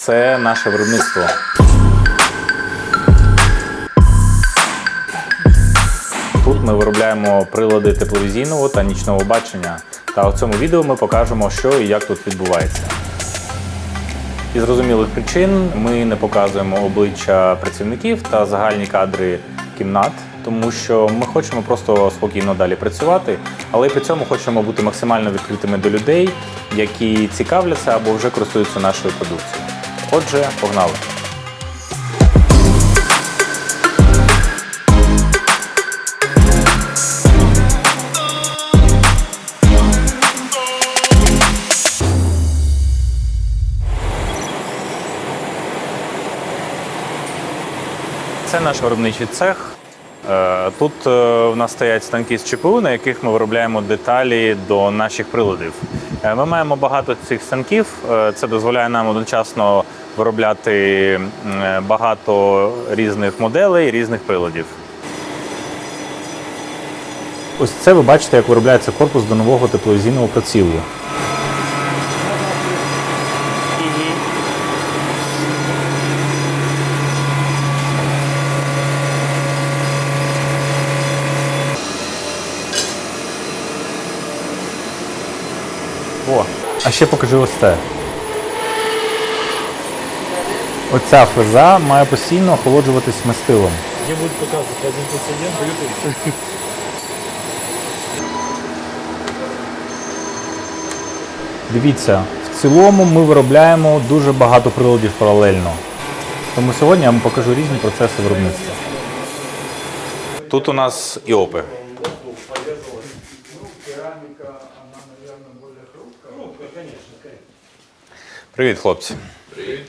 це наше виробництво. Тут ми виробляємо прилади тепловізійного та нічного бачення. Та в цьому відео ми покажемо, що і як тут відбувається. Із зрозумілих причин ми не показуємо обличчя працівників та загальні кадри кімнат, тому що ми хочемо просто спокійно далі працювати, але при цьому хочемо бути максимально відкритими до людей, які цікавляться або вже користуються нашою продукцією. Отже, погнали! Це наш виробничий цех. Е, Тут е, в нас стоять станки з ЧПУ, на яких ми виробляємо деталі до наших приладів. Е, Ми маємо багато цих станків. Це дозволяє нам одночасно виробляти багато різних моделей, різних приладів. Ось це ви бачите, як виробляється корпус до нового тепловізійного прицілу. О, а ще покажи ось це. Оця фреза має постійно охолоджуватись мастилом. Где будет показывать один один по YouTube? Дивіться, в цілому ми виробляємо дуже багато приладів паралельно. Тому сьогодні я вам покажу різні процеси виробництва. Тут у нас іопи. Привіт, хлопці. Привіт.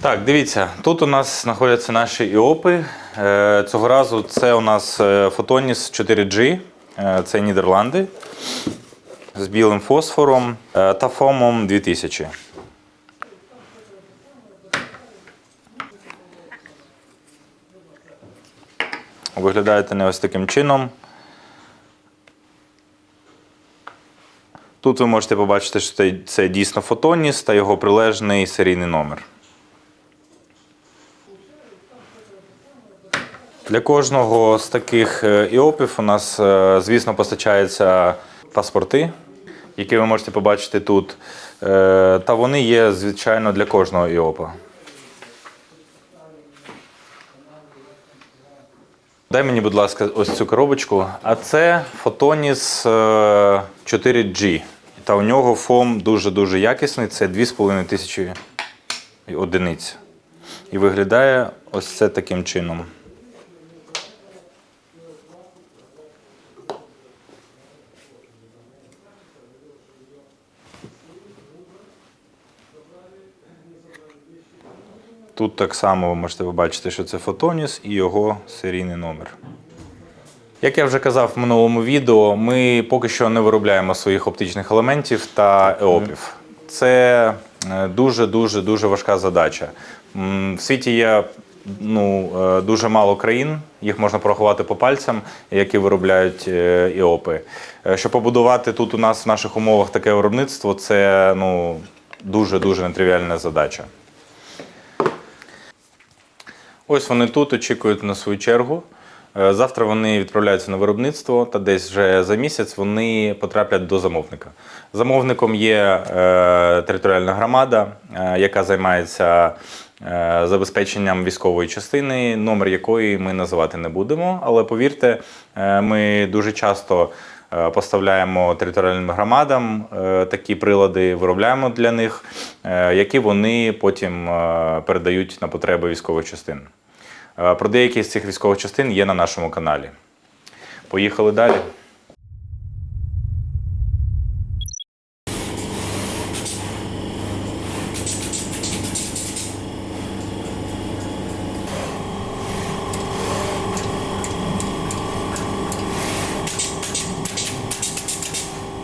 Так, дивіться, тут у нас знаходяться наші іопи. Е, Цього разу це у нас е, Photonis 4G, е, це Нідерланди з білим фосфором е, та фомом 2000. Виглядають вони ось таким чином. Тут ви можете побачити, що це, дійсно фотоніс та його прилежний серійний номер. Для кожного з таких е, іопів у нас, е, звісно, постачаються паспорти, які ви можете побачити тут. Е, Та вони є, звичайно, для кожного іопа. Дай мені, будь ласка, ось цю коробочку. А це е, 4G. Та у нього фом дуже-дуже якісний. Це 2,5 тисячі одиниць. І виглядає ось це таким чином. Тут так само ви можете побачити, що це Photonis і його серійний номер. Як я вже казав в минулому відео, ми поки що не виробляємо своїх оптичних елементів та еопів. Це е, дуже дуже дуже важка задача. В світі є ну, е, дуже мало країн, їх можна порахувати по пальцям, які виробляють е, іопи. Щоб побудувати тут у нас в наших умовах таке виробництво, це ну, дуже дуже нетривіальна задача. Ось вони тут очікують на свою чергу. Е, Завтра вони відправляються на виробництво, та десь вже за місяць вони потраплять до замовника. Замовником є е, територіальна громада, е, яка займається забезпеченням військової частини, номер якої ми називати не будемо. Але повірте, ми дуже часто поставляємо територіальним громадам такі прилади, виробляємо для них, які вони потім передають на потреби військових частин. Е, Про деякі з цих військових частин є на нашому каналі. Поїхали далі.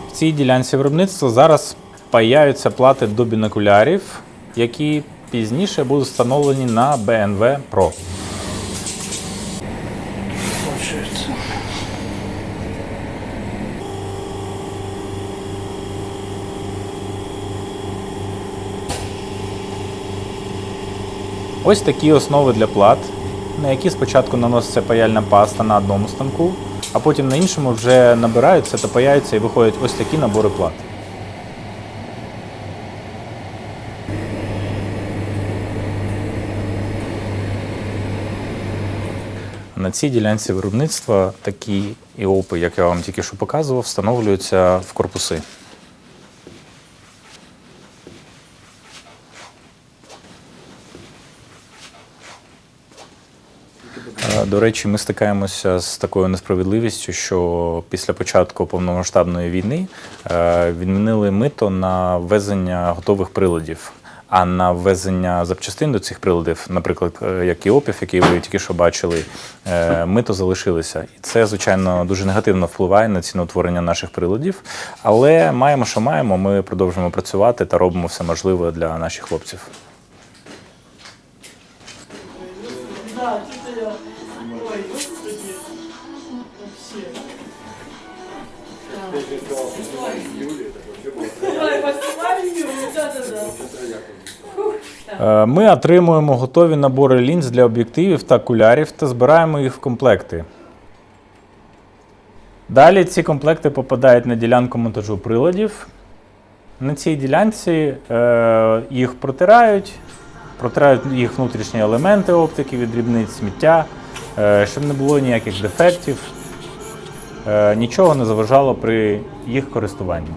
В цій ділянці виробництва зараз паяються плати до бінокулярів, які пізніше будуть встановлені на BMW Pro. Ось такі основи для плат, на які спочатку наноситься паяльна паста на одному станку, а потім на іншому вже набираються та паяються і виходять ось такі набори плат. На цій ділянці виробництва такі іопи, як я вам тільки що показував, встановлюються в корпуси. До речі, ми стикаємося з такою несправедливістю, що після початку повномасштабної війни е, відмінили мито на ввезення готових приладів. А на ввезення запчастин до цих приладів, наприклад, е, як і опів, який ви тільки що бачили, е, мито залишилися. І це, звичайно, дуже негативно впливає на ціноутворення наших приладів. Але маємо, що маємо. Ми продовжуємо працювати та робимо все можливе для наших хлопців. Ми отримуємо готові набори лінз для об'єктивів та окулярів та збираємо їх в комплекти. Далі ці комплекти попадають на ділянку монтажу приладів. На цій ділянці е, їх протирають, протирають їх внутрішні елементи оптики від дрібниць сміття, е, щоб не було ніяких дефектів, е, нічого не заважало при їх користуванні.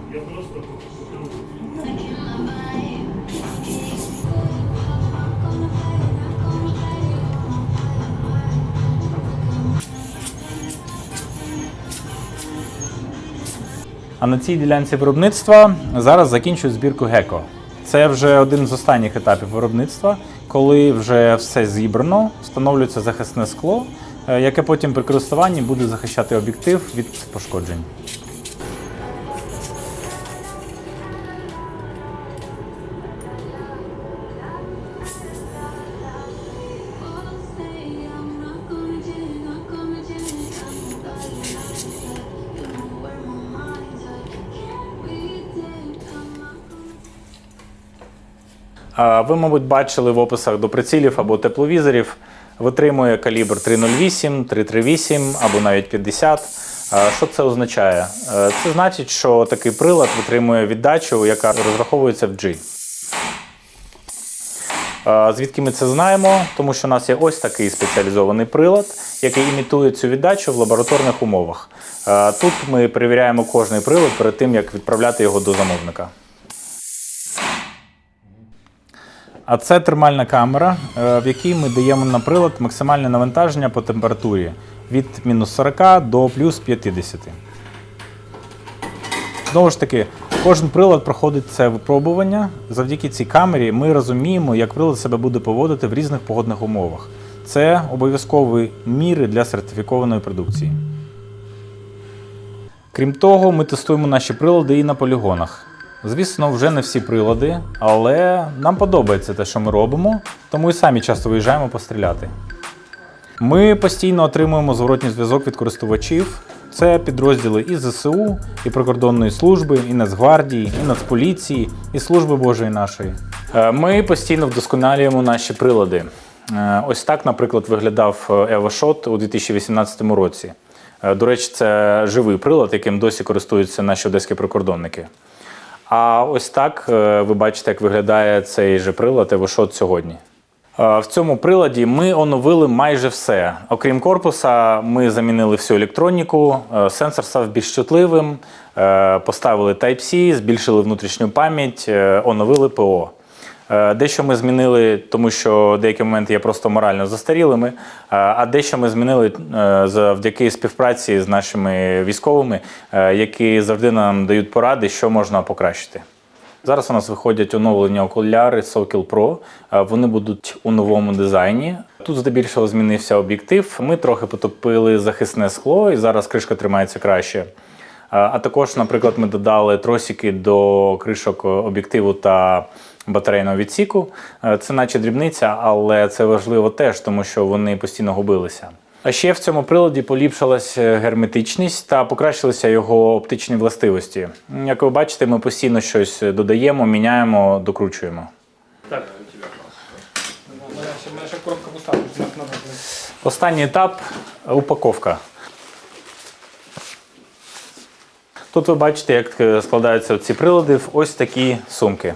А на цій ділянці виробництва зараз закінчують збірку геко. Це вже один з останніх етапів виробництва, коли вже все зібрано, встановлюється захисне скло, е, яке потім при користуванні буде захищати об'єктив від пошкоджень. Ви, мабуть, бачили в описах до прицілів або тепловізорів. Витримує калібр 308, 338 або навіть 50. Що це означає? Е, Це значить, що такий прилад витримує віддачу, яка розраховується в G. Звідки ми це знаємо? Тому що у нас є ось такий спеціалізований прилад, який імітує цю віддачу в лабораторних умовах. Тут ми перевіряємо кожний прилад перед тим, як відправляти його до замовника. А це термальна камера, е, в якій ми даємо на прилад максимальне навантаження по температурі від мінус 40 до плюс 50. Знову ж таки, кожен прилад проходить це випробування. Завдяки цій камері ми розуміємо, як прилад себе буде поводити в різних погодних умовах. Це обов'язкові міри для сертифікованої продукції. Крім того, ми тестуємо наші прилади і на полігонах. Звісно, вже не всі прилади, але нам подобається те, що ми робимо, тому і самі часто виїжджаємо постріляти. Ми постійно отримуємо зворотній зв'язок від користувачів. Це підрозділи і ЗСУ, і прикордонної служби, і Нацгвардії, і Нацполіції, і служби Божої нашої. Е, Ми постійно вдосконалюємо наші прилади. Е, Ось так, наприклад, виглядав EvoShot у 2018 році. Е, До речі, це живий прилад, яким досі користуються наші одеські прикордонники. А ось так е, ви бачите, як виглядає цей же прилад Евошот сьогодні. Е, В цьому приладі ми оновили майже все. Окрім корпуса, ми замінили всю електроніку, е, сенсор став більш чутливим, поставили Type-C, збільшили внутрішню пам'ять, оновили ПО. Е, Дещо ми змінили, тому що деякі моменти є просто морально застарілими, е, а дещо ми змінили е, завдяки співпраці з нашими військовими, які завжди нам дають поради, що можна покращити. Зараз у нас виходять оновлені окуляри Sokil Pro. Вони будуть у новому дизайні. Тут здебільшого змінився об'єктив. Ми трохи потопили захисне скло, і зараз кришка тримається краще. А також, наприклад, ми додали тросики до кришок об'єктиву та батарейного відсіку. Е, Це наче дрібниця, але це важливо теж, тому що вони постійно губилися. А ще в цьому приладі поліпшилась е, герметичність та покращилися його оптичні властивості. Як ви бачите, ми постійно щось додаємо, міняємо, докручуємо. Так. Останній етап упаковка. Тут ви бачите, як е, складаються ці прилади в ось такі сумки.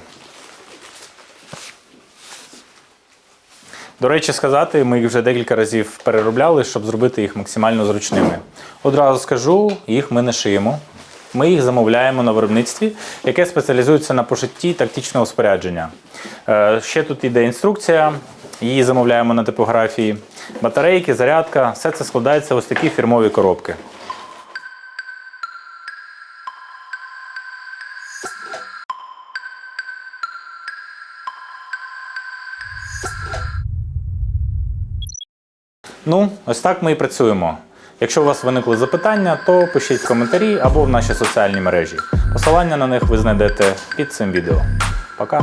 До речі, сказати, ми їх вже декілька разів переробляли, щоб зробити їх максимально зручними. Одразу скажу, їх ми не шиємо. Ми їх замовляємо на виробництві, яке спеціалізується на пошитті тактичного спорядження. Е, Ще тут іде інструкція, її замовляємо на типографії. Батарейки, зарядка, все це складається ось такі фірмові коробки. Ну, ось так ми і працюємо. Якщо у вас виникли запитання, то пишіть в коментарі або в наші соціальні мережі. Посилання на них ви знайдете під цим відео. Пока!